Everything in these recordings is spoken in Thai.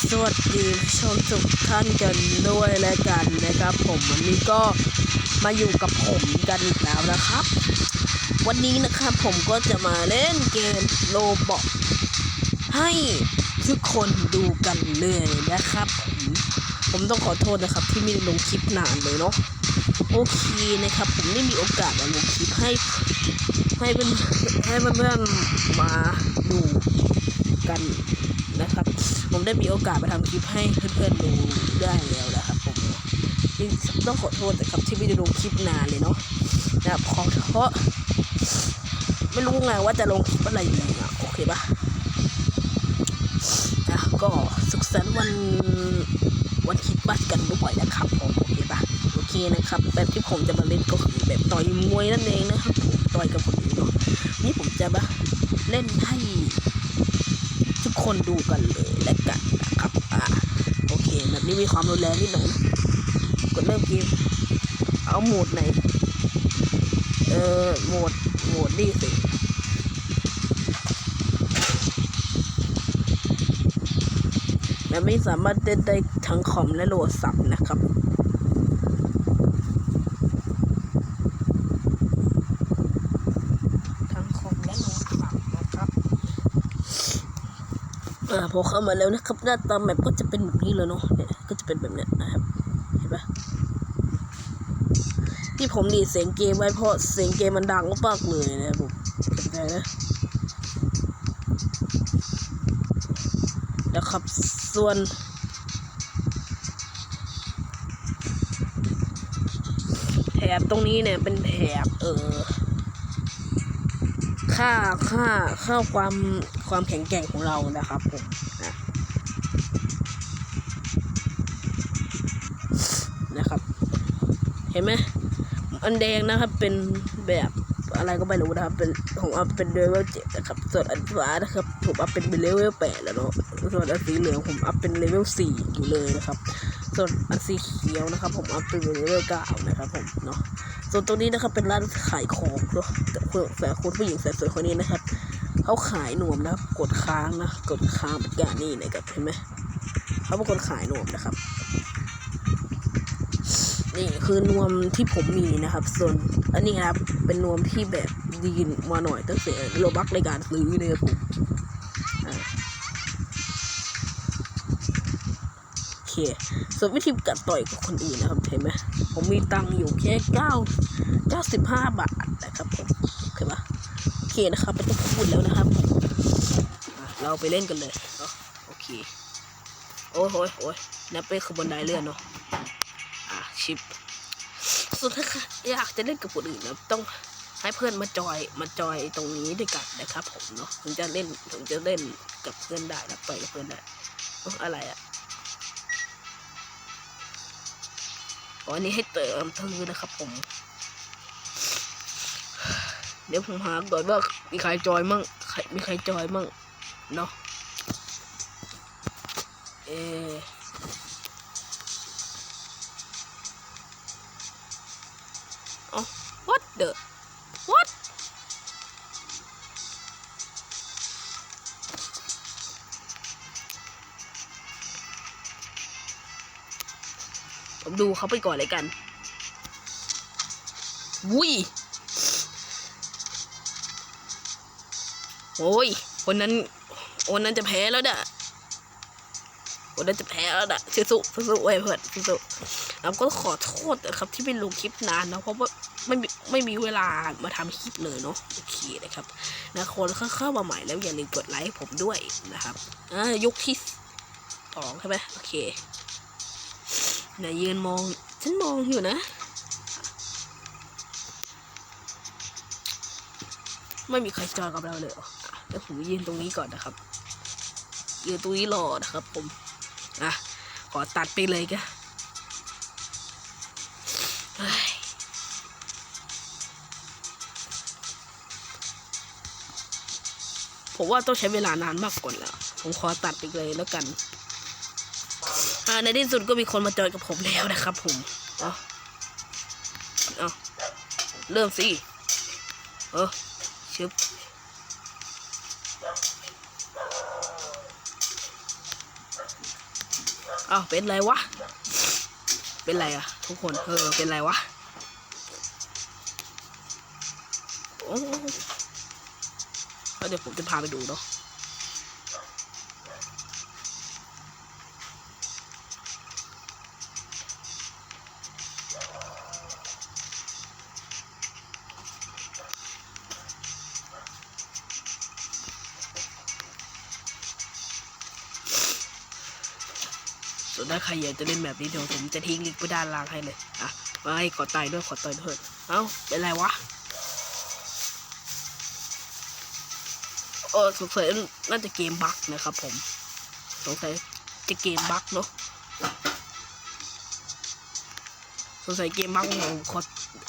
สวัสดีผู้ชมทุกท่านกันด้วยแล้วกันนะครับ ผมวันนี้ก็มาอยู่กับผมกันอีกแล้วนะครับ วันนี้นะครับผมก็จะมาเล่นเกมโลบอกให้ทุกคนดูกันเลยนะครับ ผมผมต้องขอโทษนะครับที่ไม่ลงคลิปนานเลยเนาะโอเคนะครับ ผมได้มีโอกาสมาลงคลิปให้ให้เพื่อนให้เพื่อนๆมาดูกัน นะครับ ผมได้มีโอกาสมาทำคลิปให้เพื่อนๆดูได้แล้วนะครับผมต้องขอโทษนะครับที่ไม่ได้ลงคลิปนานเลยเนาะนะครับขอเพราะไม่รู้ไงว่าจะลงคลิปอะไรดีอะโอเคปะนะก็สุขสันต์วันวันคริดบัสกันด้วยนะครับผมโอเคปะโอเคนะครับ แบบที่ผมจะมาเล่นก็คือแบบต่อยมวยนั่นเองนะครับต่อยกับคนอื่นเนาะนี่ผมจะมาเล่นให้ กคนดูกันเลยและกันนะครับอ่าโอเคแบบนี้มีความรุนแรงนิดหน่อยกดเริ่มเกมเอาโหมดไหนเออโหมดโหมดนี่สิและไม่สามารถเล่นได้ทั้งคอมและโหลดสับนะครับ ทั้งคอมและโหลดสับนะครับ อ่า พอเข้ามาแล้วนะครับ หน้าตาแมปก็จะเป็นแบบนี้เลยเนาะเนี่ยก็จะเป็นแบบเนี้ยนะครับ เห็นปะที่ผมดีเสียงเกมไว้เพราะเสียงเกมมันดังมากเลยนะครับผมเป็นไงนะแล้วครับส่วนแถบตรงนี้เนี่ยเป็นแถบเออ ค่าค่าค่าความความแข็งแกร่งของเรานะครับผมนะนะครับ เห็นไหมอันแดงนะครับเป็นแบบอะไรก็ไม่รู้นะครับ เป็นผมเอาเป็นเลเวลเจ็ดนะครับ ส่วนอันฟ้านะครับ ผมเอาเป็นเลเวลแปดแล้วเนาะส่วนอันสีเหลืองผมเอาเป็นเลเวลสี่อยู่เลยนะครับ ส่วนอันสีเขียวนะครับ ผมเอาเป็นเลเวลเก้านะครับผมเนาะ ส่วนตรงนี้นะครับเป็นร้านขายของเนาะแต่คุณแต่คุณผู้หญิงสวยคนนี้นะครับเขาขายนวมนะครับ กดค้างนะกดค้างเป็นการนี่นะครับเห็นไหมเขาเป็นคนขายนวมนะครับ นี่คือนวมที่ผมมีนะครับ ส่วนอันนี้นะครับเป็นนวมที่แบบดีมาหน่อยตั้งแต่โลบักในการซื้อเลยครับผม เคส่วนวิธีการต่อยกับคนอื่นนะครับเห็นไหมผมมีตังค์อยู่แค่เก้าเก้าสิบห้าบาทนะครับผมโอเคปะโอเคนะครับไม่ต้องพูดแล้วนะครับ เราไปเล่นกันเลยเนาะโอเคโอ้ยโอ้ยโอ้ยนับไปขบวนไดเลื่อนเนาะอะชิปส่วนถ้าอยากจะเล่นกับคนอื่นนะต้องให้เพื่อนมาจอยมาจอยตรงนี้ด้วยกันนะครับผมเนาะถึงจะเล่นถึงจะเล่นกับเพื่อนได้นะต่อยกับเพื่อนได้เอ้าอะไรอะ อันนี้ให้เติมเธอนะครับผม เดี๋ยวผมหาก่อนว่ามีใครจอยมั่งใครมีใครจอยมั่งเนาะเอ ผมดูเขาไปก่อนเลยกันวุ้ยโอ้ยคนนั้นคนนั้นจะแพ้แล้วด่ะคนนั้นจะแพ้แล้วด่ะสู้สู้สู้ไว้เพื่อนสู้ๆแล้วก็ขอโทษนะครับ ที่ไม่ลงคลิปนานนะเพราะว่าไม่มีไม่มีเวลามาทำคลิปเลยเนาะโอเคนะครับนะคนเข้ามาใหม่แล้วอย่าลืมกดไลค์ผมด้วยนะครับอ่ายุคที่สองใช่ไหมโอเค ไหนยืนมอง ฉันมองอยู่นะ ไม่มีใครจอยกับเราเลยเหรออะเดี๋ยวผมยืนตรงนี้ก่อนนะครับ ยืนตรงนี้รอนะครับผม อะ ขอตัดไปเลยกะผมว่าต้องใช้เวลานานมากกว่าแล้ว ผมขอตัดไปเลยแล้วกัน อ่าในที่สุดก็มีคนมาจอยกับผมแล้วนะครับ ผมเอาเอาเริ่มสิเออชึบอ้าวเป็นไรวะ เป็นไรอะทุกคน เออ เป็นไรวะโอ้เดี๋ยวผมจะพาไปดูเนาะ วนถ้าใครอยากจะเล่นแบบนี้เดี๋ยวผมจะทิ้งลิงก์ไว้ด้านล่างให้เลยอะมาให้ขอไต่ด้วยขอไต่ด้วยเอ้าเป็นไรวะเออสงสัยน่าจะเกมบั๊กนะครับผมสงสัยจะเกมบั๊กเนาะสงสัยเกมบั๊กผมขอ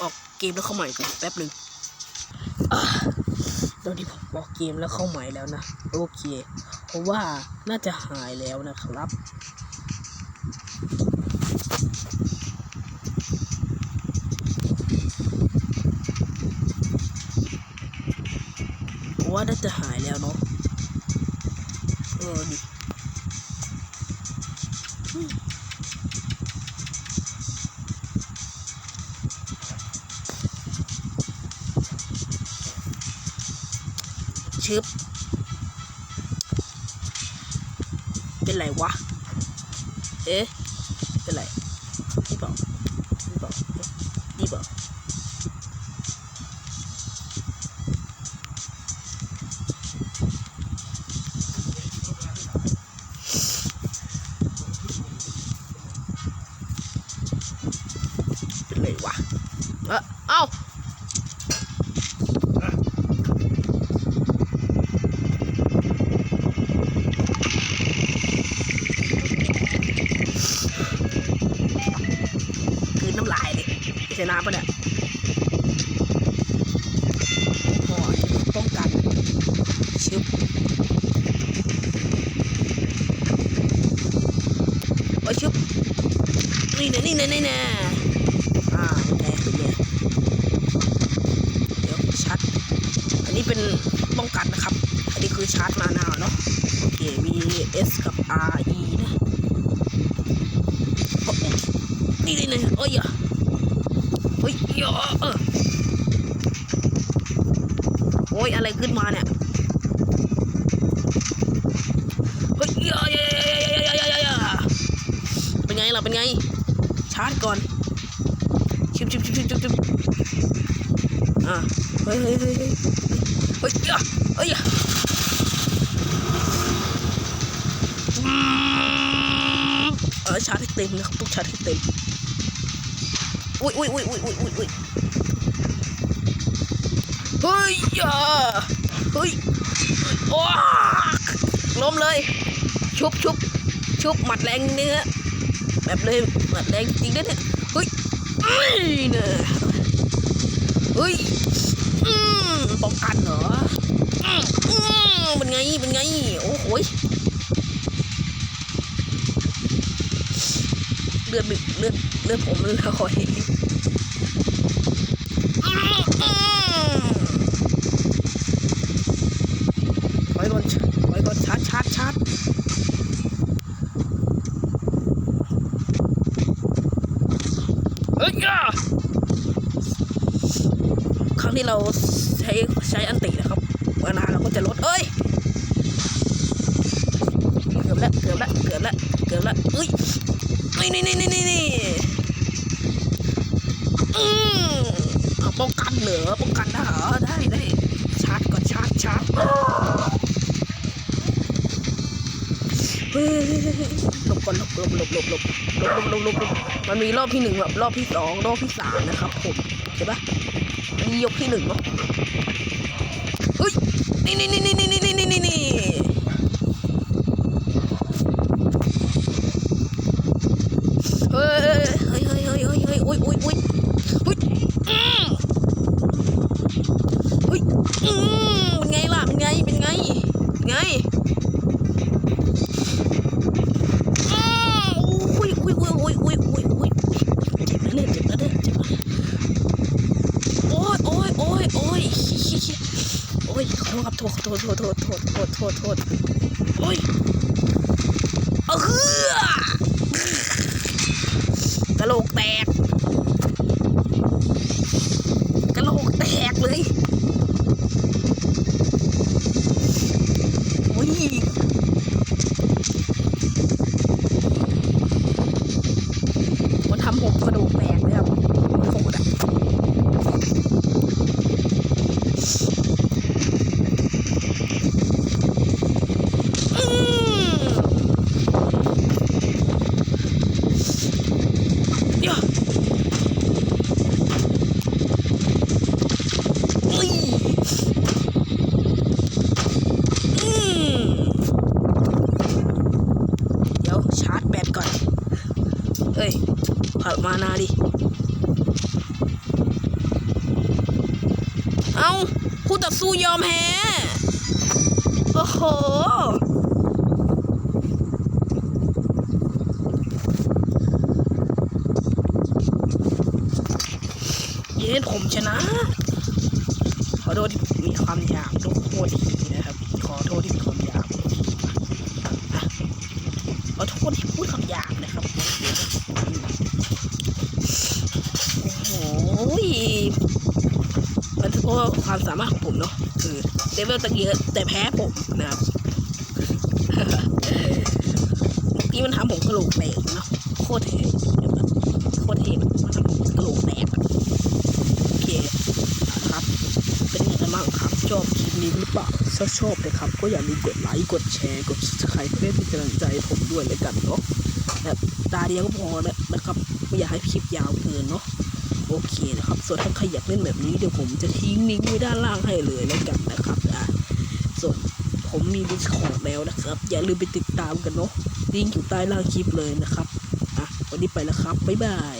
ออกเกมแล้วเข้าใหม่ก่อนแป๊บหนึ่งตอนที่ผมออกเกมแล้วเข้าใหม่แล้วนะ โอเค เพราะว่าน่าจะหายแล้วนะครับ ผมว่าน่า จะหายแล้วเนาะเออดิชึบเป็นไรวะ เอ๊ะ เป็นไรนี่เปล่านี่เปล่านี่เปล่ เป็นไรวะเออเอ้าคือน้ำลายเลยใช่น้ำปะเนี่ยโอ้ยป้องกันชึบโอ้ยชึบนี่นะนี่นะนี่นะอ่าเป็นไงเป็นไงเดี๋ยวชัด อันนี้เป็นป้องกันนะครับ อันนี้คือ ชาร์จมานาวเนาะโอเคมี S กับ R E นะโอ้โหนี่นี่นี่โอ้ยอะเฮ้ยยอะเออโอ้ยอะไรขึ้นมาเนี่ยเฮ้ยยอะเยอะเยอะเยอะเยอะเป็นไงล่ะเป็นไง ชาร์จก่อนชิบชิบชิบชิบชิบชิบอะเฮ้ยเฮ้ยเฮ้ยเฮ้ยเฮ้ยเยอะเฮ้ยอืมเออชาร์จให้เต็มนะครับต้องชาร์จให้เต็มอุ้ยอุ้ยอุ้ยอุ้ยอุ้ยอุ้ยอุ้ยเฮ้ยอย่าเฮ้ยว้ล้มเลย ชุบชุบชุบหมัดแรงเนื้อแบบเลยหมัดแรงจริงด้วยเนี่ยเฮ้ยเอ้ยเนี่ยเฮ้ยอืมป้องกันเหรออืมเป็นไงเป็นไงโอ้โห เลือดเลือดเลือดผมมันลอยอืมอืมไว้ก่อนไว้ก่อนชาร์จชาร์จชาร์จเอ้ยอะครั้งที่เราใช้ใช้อันตินะครับเวลาเราก็จะลด เอ้ย เกือบล้วเกือบล้วเกือบล้วเกือบล้วเอ้ย นี่นี่นี่นี่นี่นี่อืมเอาป้องกันเหรอป้องกันได้เหรอได้ได้ชาร์จก่อนชาร์จชาร์จหลบก่อนหลบหลบหลบหลบหลบหลบหลบหลบหลบมันมีรอบที่หนึ่งแบบรอบที่สองรอบที่สามนะครับผมใช่ปะอันนี้ยกที่หนึ่งเนาะเฮ้ยนี่นี่นี่นี่นี่ โทษครับโทษโทษโทษโทษโทษโทษโทษโทษโอ้ยเออกระโหลกแตกกระโหลกแตกเลยโอ้ย มานาดิ เอาคู่ต่อสู้ยอมแพ้โอ้โหเย้ผมชนะ ขอโทษที่มีความหยาบทุกโคตรทีนะครับ ขอโทษที่มีความหยาบขอโทษที่พูดคำหยาบนะครับ โอ้โหมันเพ ราะว่าความสามารถของผมเนาะคือเลเวลตั้งเยอะแต่แพ้ผมนะครับเมื่อกี้มันทำผมกระโหลกแตกเนาะโคตรเท่โคตรเท่มันทำผมกระโหลกแตกโอเคนะครับ เป็นยังไงบ้างครับ ชอบคลิปนี้หรือเปล่าถ้าชอบนะครับ ก็อย่าลืมกดไลค์กดแชร์กด subscribe เพื่อเป็นกำลังใจผมด้วยแล้วกันเนาะแบบตาเดียวก็พอแล้วนะครับ ไม่อยากให้คลิปยาวเกินเนาะ โอเคนะครับ ส่วนถ้าใครอยากเล่นแบบนี้เดี๋ยวผมจะทิ้งลิงก์ไว้ด้านล่างให้เลยแล้วกันนะครับนะส่วนผมมีดิสคอร์ดแล้วนะครับ อย่าลืมไปติดตามกันเนาะลิงก์อยู่ใต้ล่างคลิปเลยนะครับอะวันนี้ไปแล้วครับบ๊ายบาย